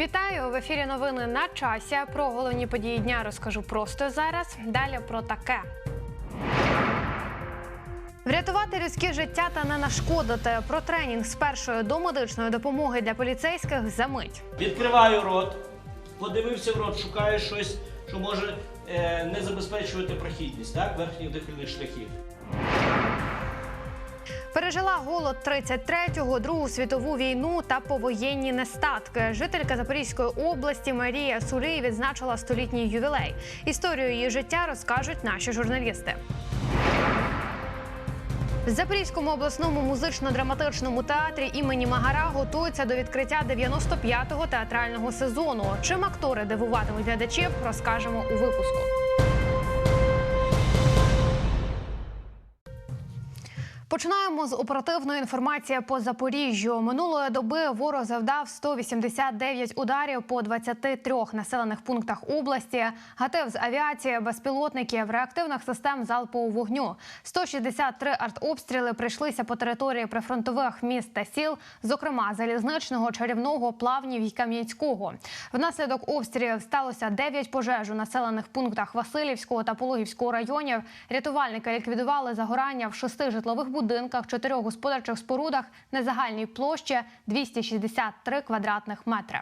Вітаю в ефірі. Новини на часі. Про головні події дня розкажу просто зараз. Далі про таке. Врятувати людське життя та не нашкодити про тренінг з першої домедичної допомоги для поліцейських за мить. Відкриваю рот, подивився в рот, шукаю щось, що може е, не забезпечувати прохідність так, верхніх дихальних шляхів. Пережила голод 33-го, Другу світову війну та повоєнні нестатки. Жителька Запорізької області Марія Сулій відзначила столітній ювілей. Історію її життя розкажуть наші журналісти. В Запорізькому обласному музично-драматичному театрі імені Магара готуються до відкриття 95-го театрального сезону. Чим актори дивуватимуть глядачів, розкажемо у випуску. Починаємо з оперативної інформації по Запоріжжю. Минулої доби ворог завдав 189 ударів по 23 населених пунктах області. Гатив з авіації, безпілотників, реактивних систем залпового вогню. 163 артобстріли прийшлися по території прифронтових міст та сіл, зокрема залізничного, чарівного, плавнів і Кам'янського. Внаслідок обстрілів сталося 9 пожеж у населених пунктах Васильівського та Пологівського районів. Рятувальники ліквідували загорання в шести житлових будинках, чотирьох господарчих спорудах на загальній площі 263 квадратних метри.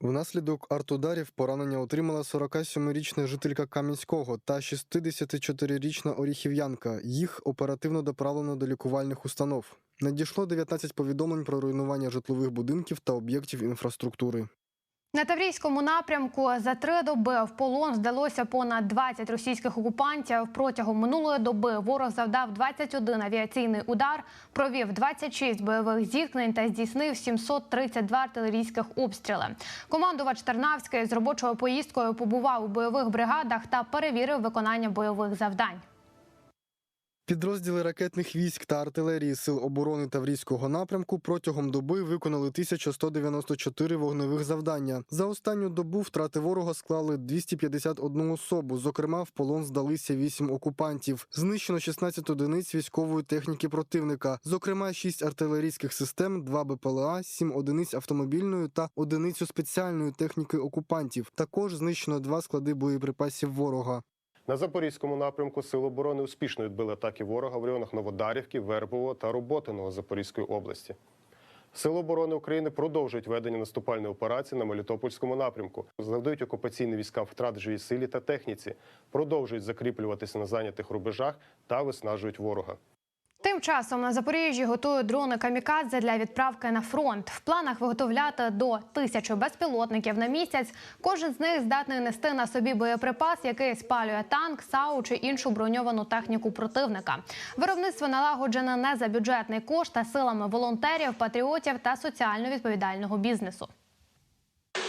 Внаслідок артударів поранення отримала 47-річна жителька Кам'янського та 64-річна оріхів'янка. Їх оперативно доправлено до лікувальних установ. Надійшло 19 повідомлень про руйнування житлових будинків та об'єктів інфраструктури. На Таврійському напрямку за три доби в полон здалося понад 20 російських окупантів. Протягом минулої доби ворог завдав 21 авіаційний удар, провів 26 бойових зіткнень та здійснив 732 артилерійських обстріли. Командувач Тернавський з робочою поїздкою побував у бойових бригадах та перевірив виконання бойових завдань. Підрозділи ракетних військ та артилерії Сил оборони Таврійського напрямку протягом доби виконали 1194 вогневих завдання. За останню добу втрати ворога склали 251 особу. Зокрема, в полон здалися 8 окупантів. Знищено 16 одиниць військової техніки противника, зокрема 6 артилерійських систем, 2 БПЛА, 7 одиниць автомобільної та одиницю спеціальної техніки окупантів. Також знищено два склади боєприпасів ворога. На Запорізькому напрямку Сили оборони успішно відбили атаки ворога в районах Новодарівки, Вербового та Роботиного Запорізької області. Сили оборони України продовжують ведення наступальної операції на Мелітопольському напрямку, завдають окупаційні війська втрат живій силі та техніці, продовжують закріплюватися на зайнятих рубежах та виснажують ворога. Тим часом на Запоріжжі готують дрони камікадзе для відправки на фронт. В планах виготовляти до тисячі безпілотників на місяць. Кожен з них здатний нести на собі боєприпас, який спалює танк, САУ чи іншу броньовану техніку противника. Виробництво налагоджене не за бюджетний кошт, а силами волонтерів, патріотів та соціально відповідального бізнесу.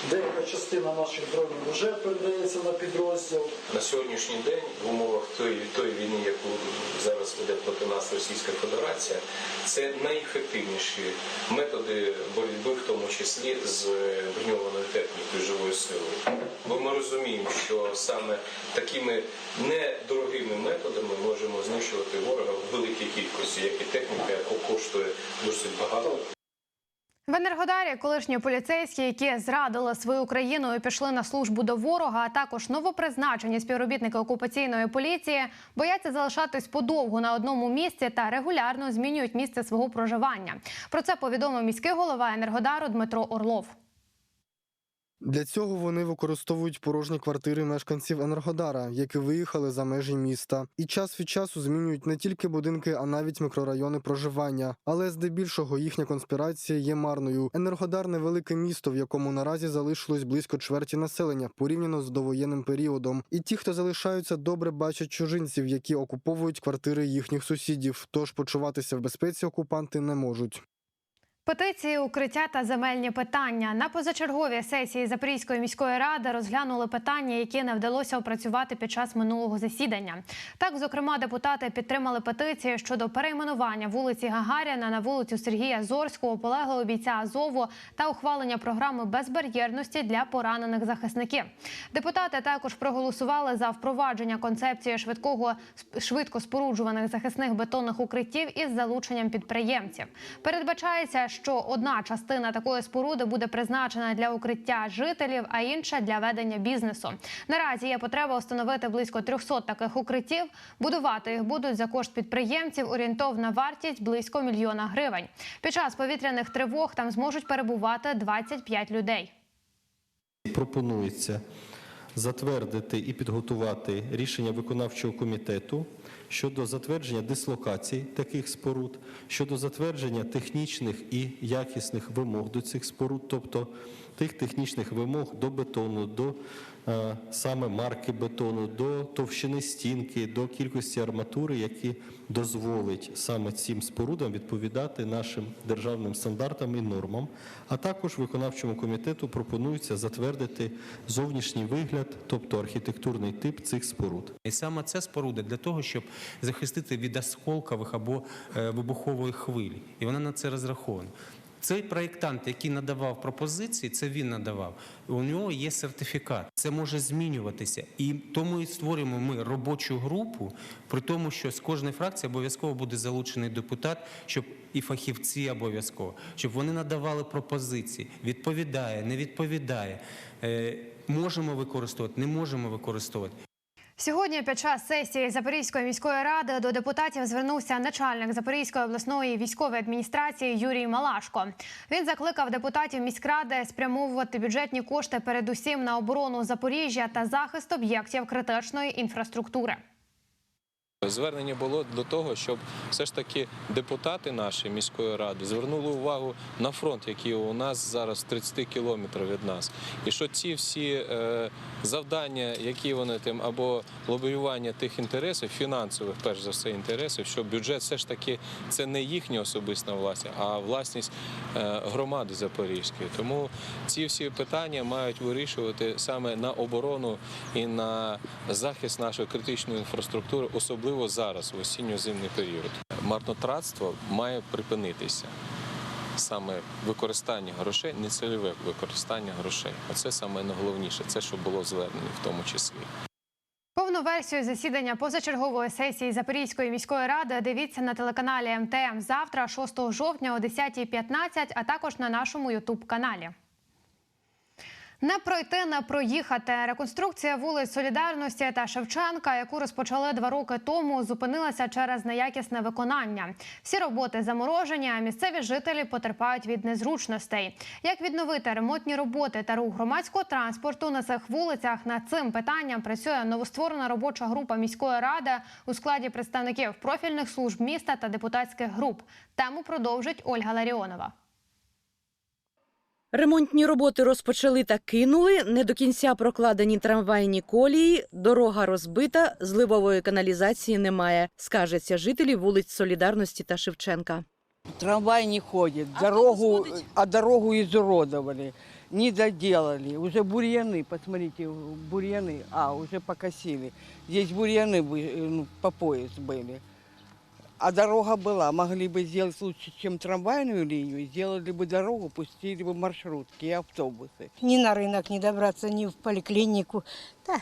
Деяка частина наших дронів вже передається на підрозділ. На сьогоднішній день в умовах тої, тої війни, яку зараз веде проти нас Російська Федерація, це найефективніші методи боротьби, в тому числі з броньованою технікою живою силою. Бо ми розуміємо, що саме такими недорогими методами можемо знищувати ворога в великій кількості, як і техніка, яка коштує досить багато. В Енергодарі колишні поліцейські, які зрадили свою країну і пішли на службу до ворога, а також новопризначені співробітники окупаційної поліції, бояться залишатись подовго на одному місці та регулярно змінюють місце свого проживання. Про це повідомив міський голова Енергодару Дмитро Орлов. Для цього вони використовують порожні квартири мешканців Енергодара, які виїхали за межі міста, і час від часу змінюють не тільки будинки, а навіть мікрорайони проживання. Але здебільшого їхня конспірація є марною. Енергодар невелике місто, в якому наразі залишилось близько чверті населення порівняно з довоєнним періодом. І ті, хто залишаються, добре бачать чужинців, які окуповують квартири їхніх сусідів. Тож почуватися в безпеці окупанти не можуть. Петиції, укриття та земельні питання на позачерговій сесії Запорізької міської ради розглянули питання, які не вдалося опрацювати під час минулого засідання. Так, зокрема, депутати підтримали петиції щодо перейменування вулиці Гагаріна на вулицю Сергія Зорського, полеглого бійця Азову та ухвалення програми безбар'єрності для поранених захисників. Депутати також проголосували за впровадження концепції швидкого швидко споруджуваних захисних бетонних укриттів із залученням підприємців. Передбачається, що одна частина такої споруди буде призначена для укриття жителів, а інша для ведення бізнесу. Наразі є потреба встановити близько 300 таких укриттів. Будувати їх будуть за кошт підприємців. Орієнтовна вартість близько мільйона гривень. Під час повітряних тривог там зможуть перебувати 25 людей. Пропонується затвердити і підготувати рішення виконавчого комітету щодо затвердження дислокацій таких споруд, щодо затвердження технічних і якісних вимог до цих споруд, тобто тих технічних вимог до бетону, до саме марки бетону, до товщини стінки, до кількості арматури, які дозволить саме цим спорудам відповідати нашим державним стандартам і нормам. А також виконавчому комітету пропонується затвердити зовнішній вигляд, тобто архітектурний тип цих споруд. І саме це споруда для того, щоб захистити від осколкових або е, вибухової хвилі. І вона на це розрахована. Цей проєктант, який надавав пропозиції, це він надавав. У нього є сертифікат. Це може змінюватися. І тому і створюємо ми робочу групу, при тому, що з кожної фракції обов'язково буде залучений депутат, щоб і фахівці обов'язково, щоб вони надавали пропозиції. Відповідає, не відповідає. Е, можемо використовувати, не можемо використовувати. Сьогодні під час сесії Запорізької міської ради до депутатів звернувся начальник Запорізької обласної військової адміністрації Юрій Малашко. Він закликав депутатів міськради спрямовувати бюджетні кошти передусім на оборону Запоріжжя та захист об'єктів критичної інфраструктури. Звернення було для того, щоб все ж таки депутати нашої міської ради звернули увагу на фронт, який у нас зараз 30 кілометрів від нас, і що ці всі е, завдання, які вони тим або лобіювання тих інтересів, фінансових, перш за все, інтересів, що бюджет все ж таки це не їхня особиста власність, а власність е, громади Запорізької. Тому ці всі питання мають вирішувати саме на оборону і на захист нашої критичної інфраструктури, особливо зараз, в осінньо-зимний період. Марнотратство має припинитися. Саме використання грошей, нецільове використання грошей. Оце саме найголовніше, це що було звернено в тому числі. Повну версію засідання позачергової сесії Запорізької міської ради дивіться на телеканалі МТМ завтра, 6 жовтня о 10.15, а також на нашому Ютуб каналі. Не пройти, не проїхати. Реконструкція вулиць Солідарності та Шевченка, яку розпочали два роки тому, зупинилася через неякісне виконання. Всі роботи заморожені, а місцеві жителі потерпають від незручностей. Як відновити ремонтні роботи та рух громадського транспорту на цих вулицях? Над цим питанням працює новостворена робоча група міської ради у складі представників профільних служб міста та депутатських груп. Тему продовжить Ольга Ларіонова. Ремонтні роботи розпочали та кинули. Не до кінця прокладені трамвайні колії, дорога розбита, зливової каналізації немає. Скажеться жителі вулиць Солідарності та Шевченка. Трамвай не ходит, дорогу, а дорогу изуродовали, не доделали. Уже бурьяны, посмотрите, бурьяны, а, уже покосили. Здесь бурьяны бы, ну, по пояс были. А дорога была, могли бы сделать лучше, чем трамвайную линию, сделали бы дорогу, пустили бы маршрутки и автобусы. Ни на рынок не добраться, ни в поликлинику. Да,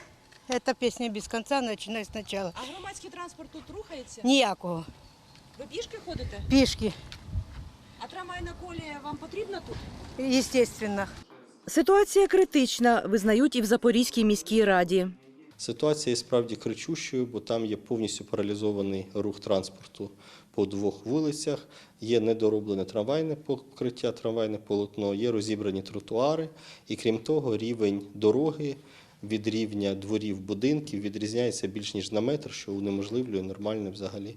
эта песня без конца, начинай сначала. А громадський транспорт тут рухається? Ніякого. Ви пішки ходите? Пішки, А трамвайна колія вам потрібна тут? естественно. Ситуація критична, визнають і в Запорізькій міській раді. Ситуація є справді кричущою, бо там є повністю паралізований рух транспорту по двох вулицях, є недороблене трамвайне покриття, трамвайне полотно, є розібрані тротуари, і крім того, рівень дороги від рівня дворів будинків відрізняється більш ніж на метр, що унеможливлює нормальне взагалі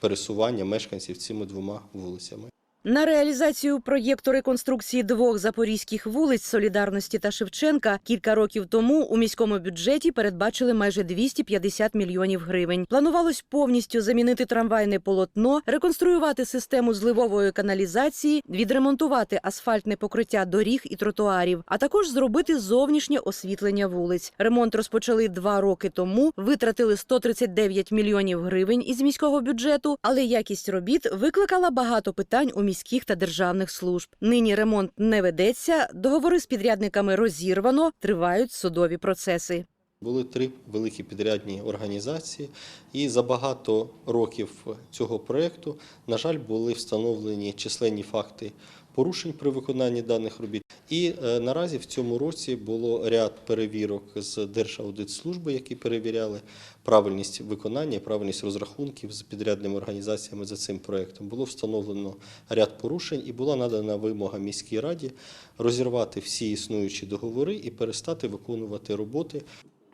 пересування мешканців цими двома вулицями. На реалізацію проєкту реконструкції двох запорізьких вулиць Солідарності та Шевченка кілька років тому у міському бюджеті передбачили майже 250 мільйонів гривень. Планувалось повністю замінити трамвайне полотно, реконструювати систему зливової каналізації, відремонтувати асфальтне покриття доріг і тротуарів, а також зробити зовнішнє освітлення вулиць. Ремонт розпочали два роки тому. Витратили 139 мільйонів гривень із міського бюджету, але якість робіт викликала багато питань у міських та державних служб. Нині ремонт не ведеться, договори з підрядниками розірвано, тривають судові процеси. Були три великі підрядні організації, і за багато років цього проєкту, на жаль, були встановлені численні факти порушень при виконанні даних робіт. І е, наразі в цьому році було ряд перевірок з Держаудитслужби, які перевіряли правильність виконання, правильність розрахунків з підрядними організаціями за цим проектом. Було встановлено ряд порушень і була надана вимога міській раді розірвати всі існуючі договори і перестати виконувати роботи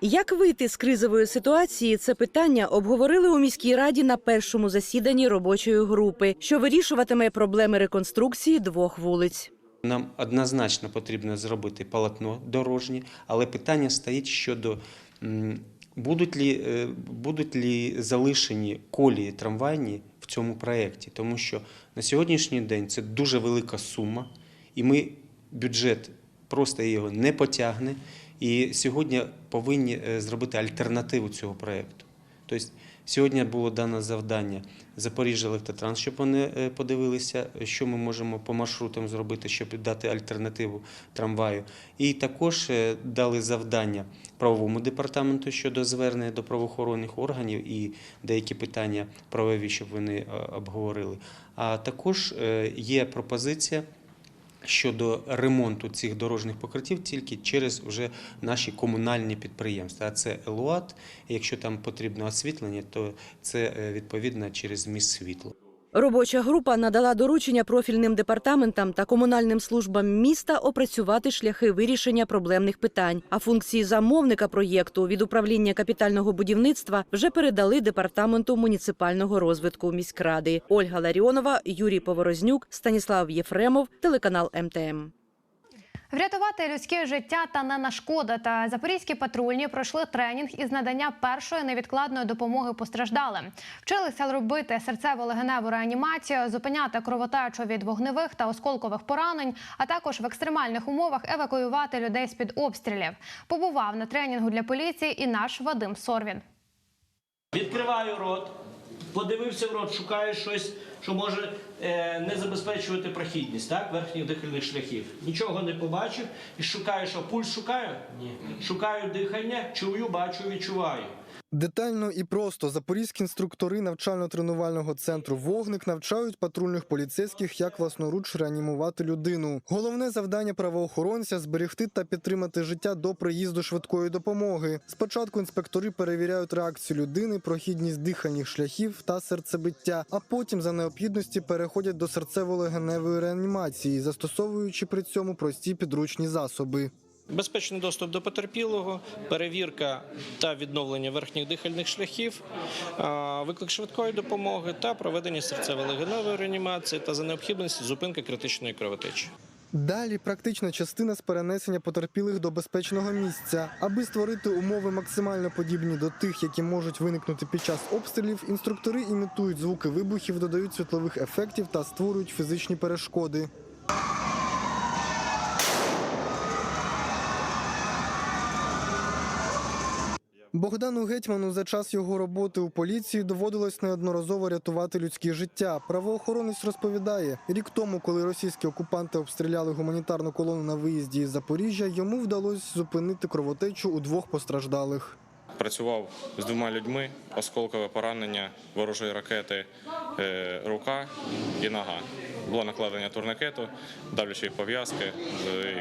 Як вийти з кризової ситуації? Це питання обговорили у міській раді на першому засіданні робочої групи, що вирішуватиме проблеми реконструкції двох вулиць. Нам однозначно потрібно зробити полотно дорожнє, але питання стоїть щодо будуть лі, е, будуть лі залишені колії трамвайні в цьому проєкті, тому що на сьогоднішній день це дуже велика сума, і ми бюджет просто його не потягне. І сьогодні повинні е, зробити альтернативу цього проєкту. Тобто сьогодні було дано завдання Запоріжжя Електротранс, щоб вони е, подивилися, що ми можемо по маршрутам зробити, щоб дати альтернативу трамваю. І також е, дали завдання правовому департаменту щодо звернення до правоохоронних органів і деякі питання правові, щоб вони е, обговорили. А також є пропозиція щодо ремонту цих дорожніх покриттів тільки через вже наші комунальні підприємства. А це ЛУАТ. Якщо там потрібно освітлення, то це е, відповідно через міст світло. Робоча група надала доручення профільним департаментам та комунальним службам міста опрацювати шляхи вирішення проблемних питань. А функції замовника проєкту від управління капітального будівництва вже передали департаменту муніципального розвитку міськради. Ольга Ларіонова, Юрій Поворознюк, Станіслав Єфремов, телеканал МТМ. Врятувати людське життя та не нашкодити. Запорізькі патрульні пройшли тренінг із надання першої невідкладної допомоги постраждалим. Вчилися робити серцево-легеневу реанімацію, зупиняти кровотечу від вогневих та осколкових поранень, а також в екстремальних умовах евакуювати людей з під обстрілів. Побував на тренінгу для поліції і наш Вадим Сорвін. Відкриваю рот, подивився в рот, шукає щось, що може е, не забезпечувати прохідність так, верхніх дихальних шляхів. Нічого не побачив і шукає, що пульс шукаю? Ні. Шукаю дихання, чую, бачу, відчуваю. Детально і просто запорізькі інструктори навчально-тренувального центру Вогник навчають патрульних поліцейських, як власноруч реанімувати людину. Головне завдання правоохоронця зберегти та підтримати життя до приїзду швидкої допомоги. Спочатку інспектори перевіряють реакцію людини, прохідність дихальних шляхів та серцебиття, а потім за необхідності переходять до серцево-легеневої реанімації, застосовуючи при цьому прості підручні засоби. Безпечний доступ до потерпілого, перевірка та відновлення верхніх дихальних шляхів, виклик швидкої допомоги та проведення серцево-легеневої реанімації та за необхідності зупинка критичної кровотечі. Далі практична частина з перенесення потерпілих до безпечного місця. Аби створити умови максимально подібні до тих, які можуть виникнути під час обстрілів, інструктори імітують звуки вибухів, додають світлових ефектів та створюють фізичні перешкоди. Богдану Гетьману за час його роботи у поліції доводилось неодноразово рятувати людські життя. Правоохоронець розповідає, рік тому, коли російські окупанти обстріляли гуманітарну колону на виїзді із Запоріжжя, йому вдалося зупинити кровотечу у двох постраждалих. Працював з двома людьми, осколкове поранення ворожої ракети, е, рука і нога. Було накладення турникету, давлячої пов'язки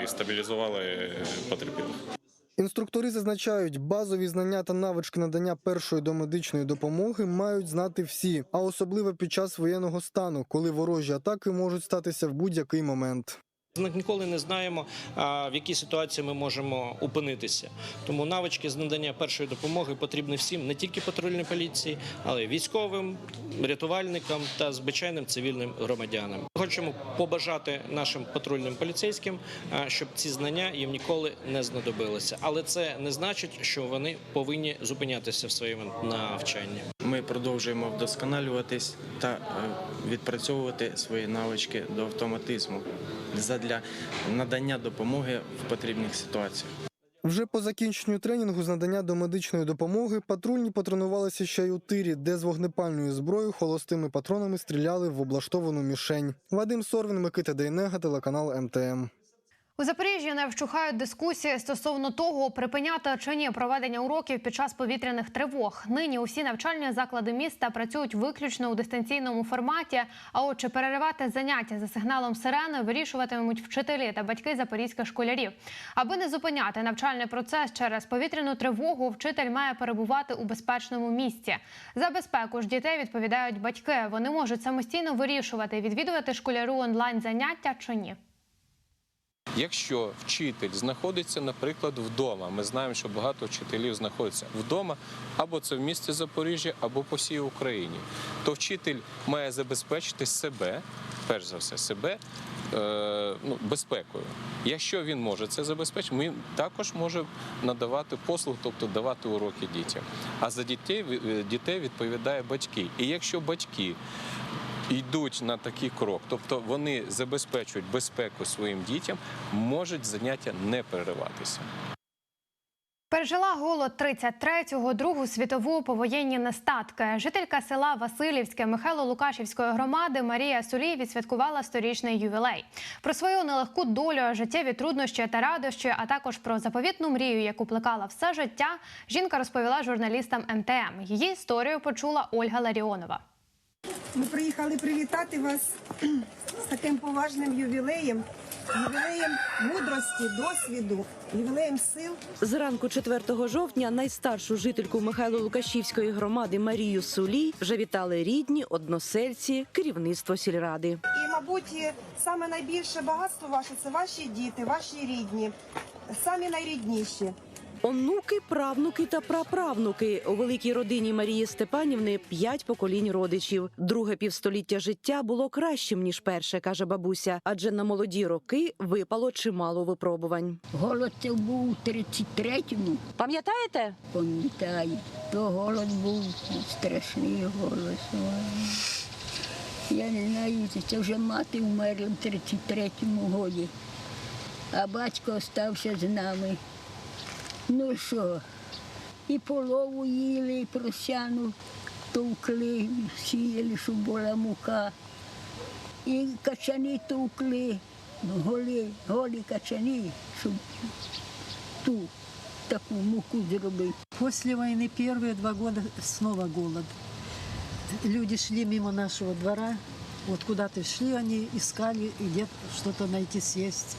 і стабілізували е, потерпілих. Інструктори зазначають, базові знання та навички надання першої домедичної допомоги мають знати всі, а особливо під час воєнного стану, коли ворожі атаки можуть статися в будь-який момент. Ми ніколи не знаємо, в якій ситуації ми можемо опинитися. Тому навички з надання першої допомоги потрібні всім, не тільки патрульній поліції, але й військовим, рятувальникам та звичайним цивільним громадянам. Хочемо побажати нашим патрульним поліцейським, щоб ці знання їм ніколи не знадобилися. Але це не значить, що вони повинні зупинятися в своєму навчанні. Ми продовжуємо вдосконалюватись та е, відпрацьовувати свої навички до автоматизму задля надання допомоги в потрібних ситуаціях. Вже по закінченню тренінгу з надання до медичної допомоги патрульні потренувалися ще й у тирі, де з вогнепальною зброєю холостими патронами стріляли в облаштовану мішень. Вадим Сорвін, Микита Дейнега, телеканал МТМ. У Запоріжжі не вщухають дискусії стосовно того, припиняти чи ні проведення уроків під час повітряних тривог. Нині усі навчальні заклади міста працюють виключно у дистанційному форматі. А от чи переривати заняття за сигналом сирени вирішуватимуть вчителі та батьки запорізьких школярів. Аби не зупиняти навчальний процес через повітряну тривогу, вчитель має перебувати у безпечному місці. За безпеку ж дітей відповідають батьки. Вони можуть самостійно вирішувати, відвідувати школяру онлайн заняття чи ні. Якщо вчитель знаходиться, наприклад, вдома, ми знаємо, що багато вчителів знаходяться вдома, або це в місті Запоріжжя, або по всій Україні, то вчитель має забезпечити себе, перш за все, себе е, ну, безпекою. Якщо він може це забезпечити, він також може надавати послуг, тобто давати уроки дітям. А за дітей, е, дітей відповідає батьки. І якщо батьки йдуть на такий крок, тобто вони забезпечують безпеку своїм дітям, можуть заняття не перериватися. Пережила голод 33-го, Другу світову повоєнні нестатки. Жителька села Васильівське Михайло-Лукашівської громади Марія Сулій відсвяткувала сторічний ювілей. Про свою нелегку долю, життєві труднощі та радощі, а також про заповітну мрію, яку плекала все життя. Жінка розповіла журналістам МТМ. Її історію почула Ольга Ларіонова. Ми приїхали привітати вас з таким поважним ювілеєм, ювілеєм мудрості, досвіду, ювілеєм сил. Зранку 4 жовтня найстаршу жительку Михайло-Лукашівської громади Марію Сулій вже вітали рідні, односельці, керівництво сільради. І, мабуть, саме найбільше багатство ваше це ваші діти, ваші рідні, самі найрідніші. Онуки, правнуки та праправнуки у великій родині Марії Степанівни п'ять поколінь родичів. Друге півстоліття життя було кращим ніж перше, каже бабуся, адже на молоді роки випало чимало випробувань. Голод це був у 33-му. Пам'ятаєте? Пам'ятаю. То голод був страшний голод. Я не знаю, це вже мати вмерла в 33-му годі, а батько остався з нами. Ну що, і полову їли, і просяну товкли, сіяли, щоб була мука. І качани товкли, ну, голі, голі качани, щоб ту таку муку зробити. После войны первые два года снова голод. Люди шли мимо нашего двора, вот куда-то шли они, искали где что-то найти съесть.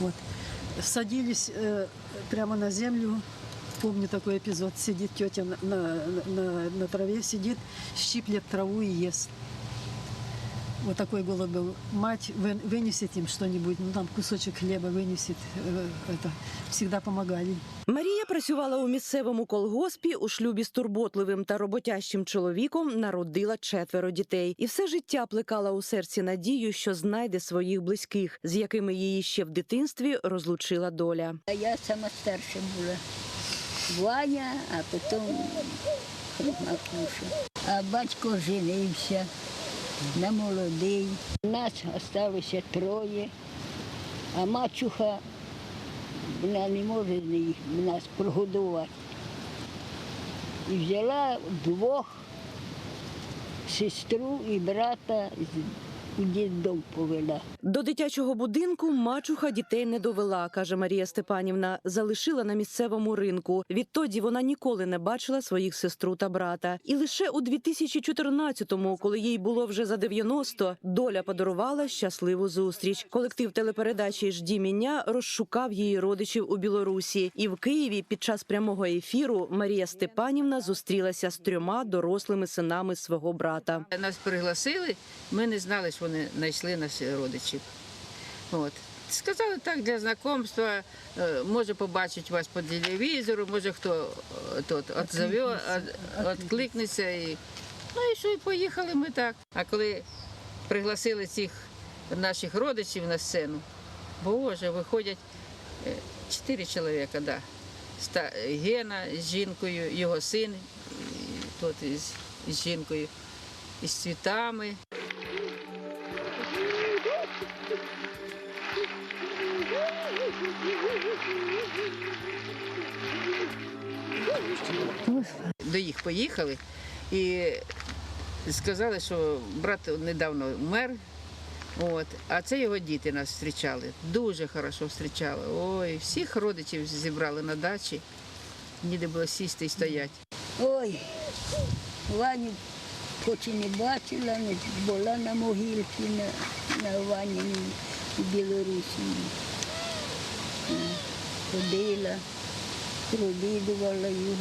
Вот. Садились э, прямо на землю. Помню такой эпизод. Сидит тетя на, на, на, на траве, сидит, щиплет траву и ест Вот такой голод был. Мать вы- вынесет им что-нибудь, ну там кусочек хлеба вынесет. э, это, всегда помогали. Марія працювала у місцевому колгоспі у шлюбі з турботливим та роботящим чоловіком. Народила четверо дітей, і все життя плекала у серці надію, що знайде своїх близьких, з якими її ще в дитинстві розлучила доля. А я сама старша була. Ваня, а потім Макуша. А батько женився на молодий. Нас залишилося троє, а мачуха вона не може нас прогодувати. І взяла двох сестру і брата у дідом повела. До дитячого будинку мачуха дітей не довела, каже Марія Степанівна. Залишила на місцевому ринку. Відтоді вона ніколи не бачила своїх сестру та брата. І лише у 2014-му, коли їй було вже за 90, доля подарувала щасливу зустріч. Колектив телепередачі «Жді мене» розшукав її родичів у Білорусі. І в Києві під час прямого ефіру Марія Степанівна зустрілася з трьома дорослими синами свого брата. Нас пригласили, ми не знали, що вони знайшли нас родичів. От. Сказали так для знайомства, е, може побачить вас по телевізору, може хто е, тот отзове, от- відкликнеться. І... Ну і що, і поїхали ми так. А коли пригласили цих наших родичів на сцену, боже, виходять е, чотири чоловіка, да. Гена з жінкою, його син, і тот із, із жінкою, із цвітами. До їх поїхали і сказали, що брат недавно вмер, От. А це його діти нас зустрічали. Дуже хорошо зустрічали. Ой, всіх родичів зібрали на дачі. Ніде було сісти і стояти. Ой, Ваню хоч і не бачила, була на могилці на, на Ваніній в Білорусі. Ходила, провідувала його.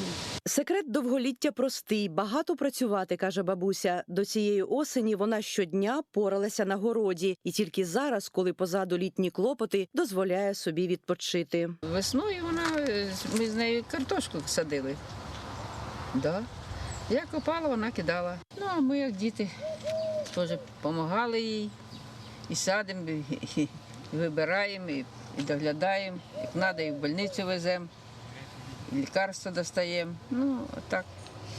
Секрет довголіття простий, багато працювати, каже бабуся. До цієї осені вона щодня поралася на городі, і тільки зараз, коли позаду літні клопоти, дозволяє собі відпочити. Весною вона, е, ми з нею картошку садили. Да. Я копала, вона кидала. Ну, а ми, як діти, теж допомагали їй. І садимо, і, вибираємо, і, і доглядаємо. Як треба, і в больницю веземо, і лікарства достаємо. Ну, так,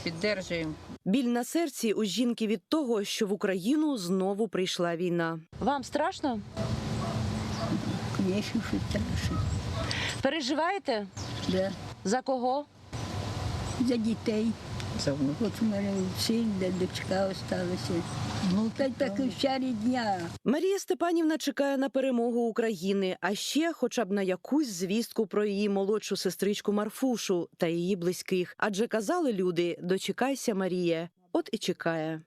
піддержуємо. Біль на серці у жінки від того, що в Україну знову прийшла війна. Вам страшно? Звісно, що страшно. Переживаєте? Да. За кого? За дітей. За внуків. От у мене син, де дочка осталася. Ну, так так і вся рідня. Марія Степанівна чекає на перемогу України, а ще хоча б на якусь звістку про її молодшу сестричку Марфушу та її близьких. Адже казали люди: дочекайся, Марія. От і чекає.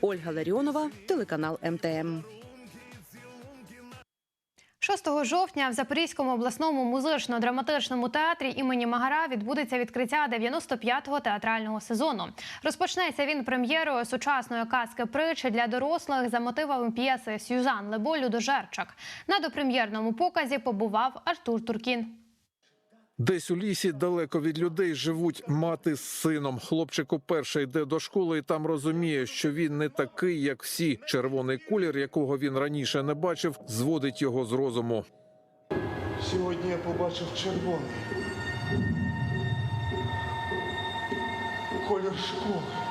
Ольга Ларіонова, телеканал МТМ. 6 жовтня в Запорізькому обласному музично-драматичному театрі імені Магара відбудеться відкриття 95-го театрального сезону. Розпочнеться він прем'єрою сучасної казки притчі для дорослих за мотивами п'єси Сюзан Леболю до Жерчак. На допрем'єрному показі побував Артур Туркін. Десь у лісі, далеко від людей, живуть мати з сином. Хлопчик уперше йде до школи і там розуміє, що він не такий, як всі. Червоний колір, якого він раніше не бачив, зводить його з розуму. Сьогодні я побачив червоний. Колір школи.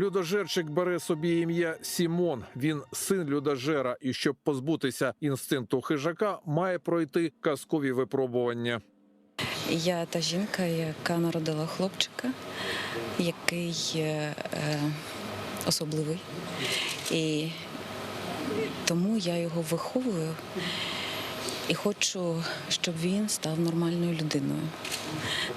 Людожерчик бере собі ім'я Сімон. Він син людожера, і щоб позбутися інстинкту хижака, має пройти казкові випробування. Я та жінка, яка народила хлопчика, який е, особливий. І тому я його виховую і хочу, щоб він став нормальною людиною.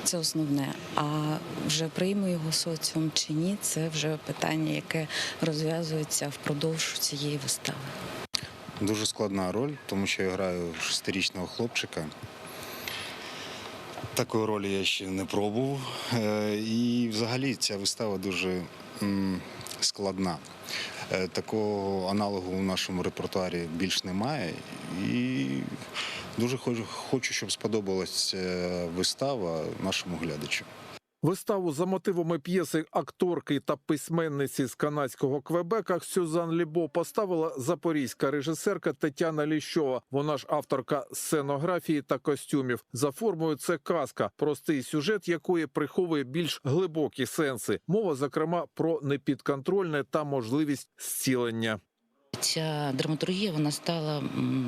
Це основне. А вже прийме його соціум чи ні, це вже питання, яке розв'язується впродовж цієї вистави. Дуже складна роль, тому що я граю шестирічного хлопчика. Такої ролі я ще не пробував. Е, І взагалі ця вистава дуже складна. Е, Такого аналогу в нашому репертуарі більш немає. І дуже хочу, щоб сподобалась е, вистава нашому глядачу. Виставу за мотивами п'єси акторки та письменниці з канадського Квебека Сюзан Лібо поставила запорізька режисерка Тетяна Ліщова. Вона ж авторка сценографії та костюмів. За формою це казка, простий сюжет якої приховує більш глибокі сенси. Мова, зокрема, про непідконтрольне та можливість зцілення. Ця драматургія вона стала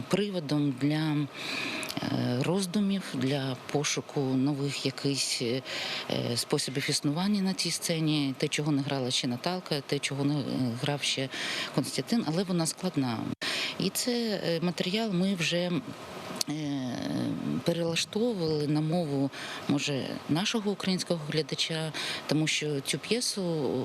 приводом для е, роздумів, для пошуку нових якихось е, способів існування на цій сцені, те, чого не грала ще Наталка, те, чого не е, грав ще Константин, але вона складна. І це е, матеріал ми вже. Е, Перелаштовували на мову може нашого українського глядача, тому що цю п'єсу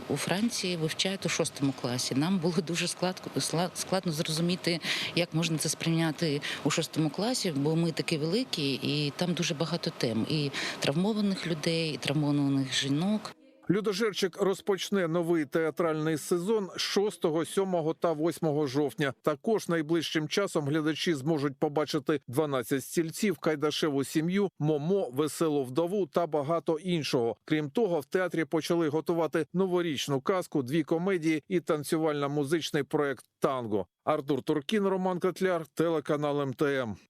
у Франції вивчають у шостому класі. Нам було дуже складно, складно зрозуміти, як можна це сприйняти у шостому класі, бо ми такі великі, і там дуже багато тем: і травмованих людей, і травмованих жінок. Людожерчик розпочне новий театральний сезон 6, 7 та 8 жовтня. Також найближчим часом глядачі зможуть побачити 12 стільців, кайдашеву сім'ю, момо, веселу вдову та багато іншого. Крім того, в театрі почали готувати новорічну казку, дві комедії і танцювально-музичний проект Танго. Артур Туркін, Роман Котляр, телеканал МТМ.